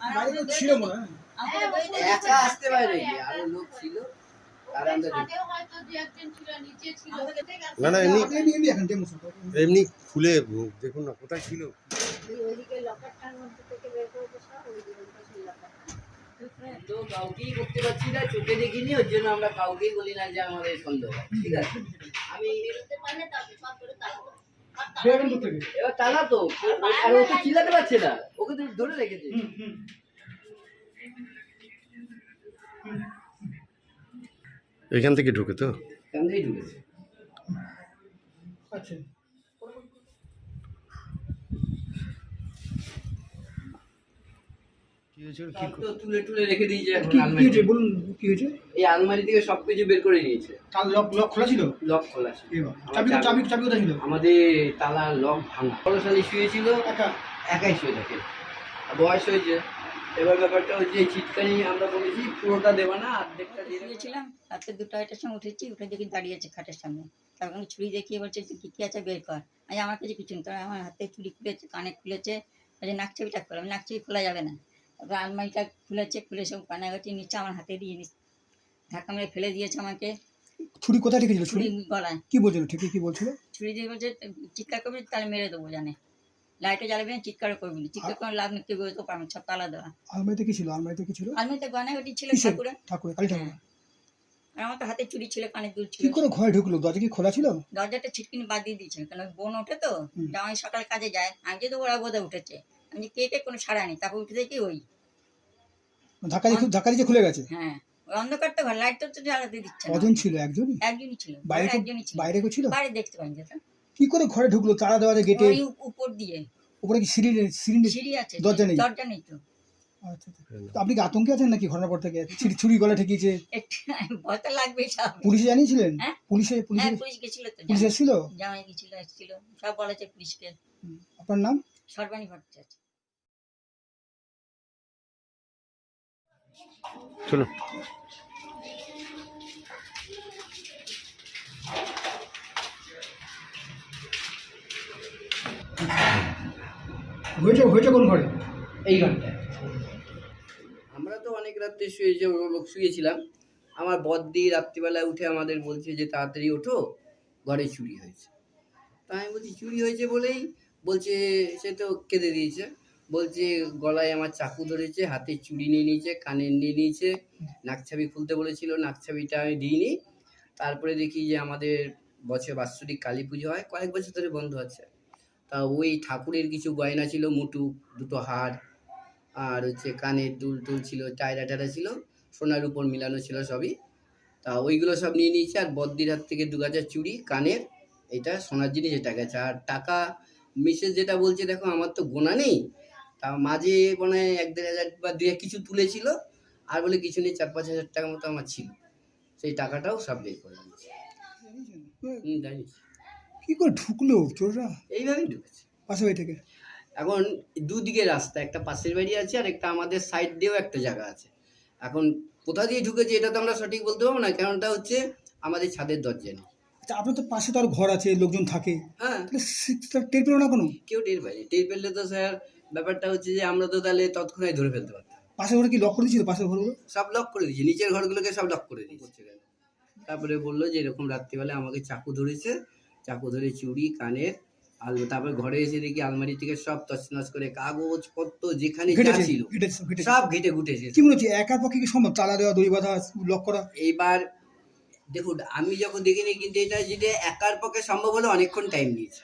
বাইরে তো ছিল মনে হয়। একা আসতে পারে আরও লোক ছিল তার আমরা দেখি। না না এমনি এমনি খুলে দেখুন না কোথায় ছিল? তো কাউকেই করতে পারছি না চোখে দেখিনি ওর জন্য আমরা কাউকেই বলি না যে আমাদের সন্দেহ ঠিক আছে? আমি বেরোবেন কোথেকে এবার টানা তো আর ও তো চিল্লাতে পারছে না ওকে ধরে রেখেছে। এখান থেকে ঢুকে তো? এখান থেকে ঢুকেছে। কি হয়েছিল সব তো তুলে তুলে রেখে দিয়েছে এখন কি কি আলমারি হয়েছে বলুন কি হয়েছে? এই আলমারি থেকে সবকিছু বের করে নিয়েছে। লক লক খোলা ছিল? লক খোলা ছিল। এবার চাবি চাবি চাবি কোথায় ছিল? আমাদের তালার লক ভাঙা। বড়শালি শুয়েছিল একা? একাই শুয়ে থাকে। আর বয়স হয়েছে। এবার ব্যাপারটা হচ্ছে এই চিৎকারি আমরা বলেছি পুরোটা দেবো না অর্ধেকটা দিয়ে দেবো। শুয়েছিলাম রাত্রে দুটো আড়াইটার সময় উঠেছি উঠে দেখি দাঁড়িয়ে আছে খাটের সামনে। তারপর আমি ছুরি দেখিয়ে বলছে যে কি কি আছে বের কর। আজ আমার কাছে কিছু নেই। আমার হাতে চুড়ি খুলেছে কানে খুলেছে। বলছে নাক চাবিটা খোলা। নাক চাবি খোলা যাবে না। আলমারিটা খুলেছে খুলে সব কানাগাটি নিচ্ছে আমার হাতে দিয়ে নিচ্ছে। ধাক্কা মেরে ফেলে দিয়েছে আমাকে। ছুরি কোথায় রেখেছিল? ছুরি? গলায়। কি বলছিল? ঠিকই কি বলছিল? ছুরি দিয়ে বলছে চিৎকার করবি তাহলে মেরে দেবো জানে। লাইটে জ্বালাবি না চিৎকার করবি না। চিৎকার করে লাভ নেই কেউ বেরোতে পারবে সব তালা দেওয়া। আলমারিতে কি ছিল? আলমারিতে কি ছিল? আলমারিতে গয়নাগাটি ছিল? ঠাকুরের। ঠাকুর কালী ঠাকুর আর আমার তো হাতে চুড়ি ছিল কানের দুল ছিল। কি করে ঘরে ঢুকলো? দরজা কি খোলা ছিল? দরজাটা ছিটকিনি বাদ দিয়ে দিয়েছিল কারণ বোন ওঠে তো। জামাই সকাল কাজে যায়। আমি যদি ওরা বোধহয় উঠেছে। আমি কেটে কে কে কোনো সাড়া নেই তারপর উঠে দেখি ওই। ধাক্কা দিয়ে ধাক্কা দিয়ে খুলে গেছে? হ্যাঁ অন্ধকার তো ঘর লাইট তো তো জ্বালাতে দিচ্ছে কজন ছিল? একজনই? একজনই ছিল বাইরে একজনই ছিল। বাইরে কেউ ছিল? বাইরে দেখতে পাই যেটা কি করে ঘরে ঢুকলো? তালা দেওয়া গেটে ওই উপর দিয়ে। উপরে কি সিঁড়ি সিঁড়ি সিঁড়ি আছে দরজা নেই? দরজা নেই তো। আচ্ছা আচ্ছা। তো আপনি কি আতঙ্কে আছেন নাকি ঘটনার পর থেকে? ছুরি ছুরি গলা ঠেকিয়েছে? একটু ভয় তো লাগবে সব। পুলিশে জানিয়েছিলেন? হ্যাঁ? পুলিশে হ্যাঁ পুলিশে পুলিশ গেছিল তো পুলিশ এসেছিল? জামাই গেছিল এসেছিল। সব বলেছে পুলিশকে। আপনার নাম? সর্বাণী ভট্টাচার্য। চলো হয়েছে হয়েছে কোন ঘরে? এই অনেক রাত্রে শুয়ে যে শুয়েছিলাম, আমার বদ্দি রাত্রিবেলায় উঠে আমাদের বলছে যে তাড়াতাড়ি ওঠো, ঘরে চুরি হয়েছে। তা আমি বলছি, চুরি হয়েছে বলেই বলছে, সে তো কেঁদে দিয়েছে। বলছে, গলায় আমার চাকু ধরেছে, হাতে চুড়ি নিয়ে নিয়েছে কানের নিয়ে নিয়েছে, নাকছাবি খুলতে বলেছিল, নাকছাবিটা আমি দিইনি। তারপরে দেখি যে আমাদের বছর বাৎসরিক কালী পুজো হয়, কয়েক বছর ধরে বন্ধ আছে। তা ওই ঠাকুরের কিছু গয়না ছিল, মুটু, দুটো হার আর হচ্ছে কানের দুল টুল ছিল টায়রা টায়রা ছিল সোনার উপর মিলানো ছিল সবই। তা ওইগুলো সব নিয়ে নিয়েছে আর বদ্দির হাত থেকে দু হাজার চুড়ি কানের এটা সোনার জিনিস এটা গেছে। আর টাকা মিসেস যেটা বলছে দেখো আমার তো গোনা নেই। তা মাঝে মনে হয় এক দেড় হাজার বা দু কিছু তুলেছিল আর বলে কিছু নেই চার পাঁচ হাজার টাকার মতো আমার ছিল। সেই টাকাটাও সব বের করে দিয়েছে। জানিস কি করে ঢুকলো চোররা এইভাবেই ঢুকেছে। পাশে বাড়ি থেকে? এখন দুদিকে রাস্তা একটা পাশের বাড়ি আছে আর একটা আমাদের সাইড দিয়েও একটা জায়গা আছে। এখন কোথা দিয়ে ঢুকেছে এটা তো আমরা সঠিক বলতে পারব না কারণটা হচ্ছে আমাদের ছাদের দরজা নেই। আচ্ছা আপনার তো পাশে তো আর ঘর আছে লোকজন থাকে। হ্যাঁ। টের পেল না কোনো? কেউ টের পাইনি টের পেলে তো স্যার ব্যাপারটা হচ্ছে যে আমরা তো তাহলে তৎক্ষণাৎ ধরে ফেলতে পারতাম। পাশে ঘরে কি লক করে দিয়েছিল? পাশের ঘরগুলো? সব লক করে দিয়েছে। নিচের ঘরগুলোকে সব লক করে দিয়েছে। তারপরে বলল যে এরকম রাত্রিবেলা আমাকে চাকু ধরেছে। চাকু ধরে চুড়ি কানের আর তারপরে ঘরে এসে দেখি আলমারি থেকে সব তছনছ করে কাগজ পত্র যেখানে যা ছিল সব ঘেটে ঘুটেছে কি মনে হচ্ছে একার পক্ষে কি সম্ভব? চালা দেওয়া দড়ি বাঁধা লক করা? এইবার দেখুন আমি যখন দেখিনি কিন্তু এটা যেটা একার পক্ষে সম্ভব হলে অনেকক্ষণ টাইম নিয়েছে।